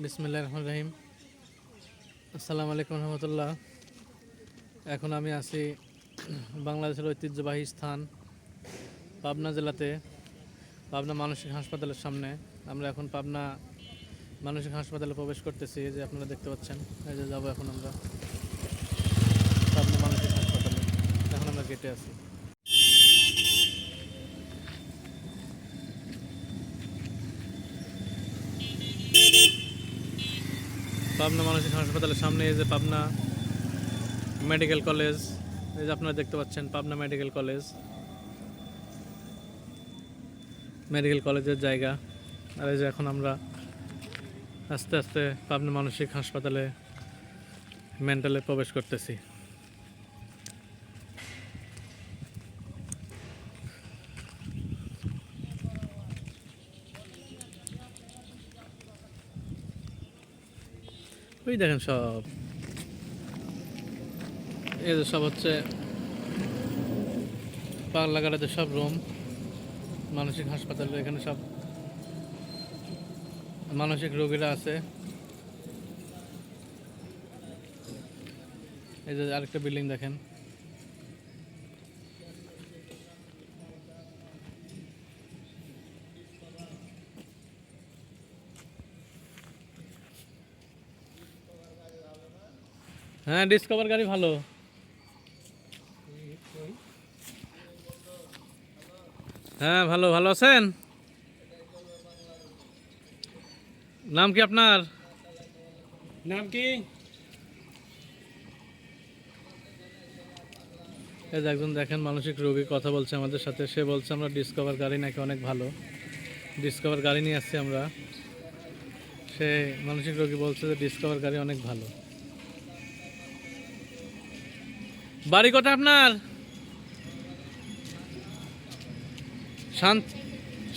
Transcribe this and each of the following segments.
বিসমিল্লাহ রহমান রহিম আসসালামু আলাইকুম রহমতুল্লাহ। এখন আমি আছি বাংলাদেশের ঐতিহ্যবাহী স্থান পাবনা জেলাতে, পাবনা মানসিক হাসপাতালের সামনে। আমরা এখন পাবনা মানসিক হাসপাতালে প্রবেশ করতেছি যে আপনারা দেখতে পাচ্ছেন, এই যে যাব এখন আমরা পাবনা মানসিক হাসপাতালে। এখন আমরা গেটে আছি। পাবনা মানসিক হাসপাতালের সামনে, এই যে পাবনা মেডিকেল কলেজ, এই যে আপনারা দেখতে পাচ্ছেন পাবনা মেডিকেল কলেজ। মেডিকেল কলেজের জায়গা। আর এই যে এখন আমরা আস্তে আস্তে পাবনা মানসিক হাসপাতালে মেন্টালে প্রবেশ করতেছি। ওই দেখেন সব। এদের সব হচ্ছে পাগলাগাড়াতে সব রুম, মানসিক হাসপাতালে, এখানে সব মানসিক রোগীরা আছে। এদের আরেকটা বিল্ডিং দেখেন। হ্যাঁ ডিসকভার গাড়ি ভালো। হ্যাঁ ভালো ভালো আছেন? নাম কি আপনার? নাম কি? এই একজন দেখেন মানসিক রোগী কথা বলছে আমাদের সাথে। সে বলছে আমরা ডিসকভার গাড়ি নাকি অনেক ভালো। ডিসকভার গাড়ি নিয়ে আসছি আমরা। সে মানসিক রোগী বলছে যে ডিসকভার গাড়ি অনেক ভালো। বাড়ি কোটা আপনার?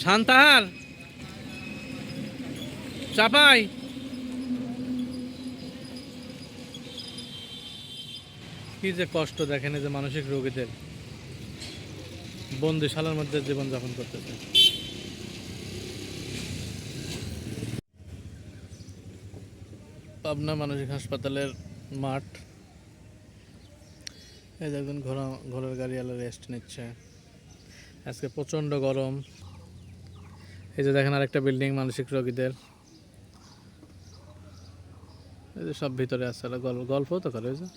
শান্তাহার? চাপাই? কি যে কষ্ট দেখেন যে মানসিক রোগীদের বন্দিশালার মধ্যে জীবনযাপন করতেছে। পাবনা মানসিক হাসপাতালের মাঠ। এই দেখবেন ঘোড়া, ঘোড়ার গাড়িওয়ালা রেস্ট নিচ্ছে। আজকে প্রচণ্ড গরম। এই যে দেখেন আরেকটা বিল্ডিং মানসিক রোগীদের। এই যে সব ভিতরে আসছে গল্প তো করে ওই যে।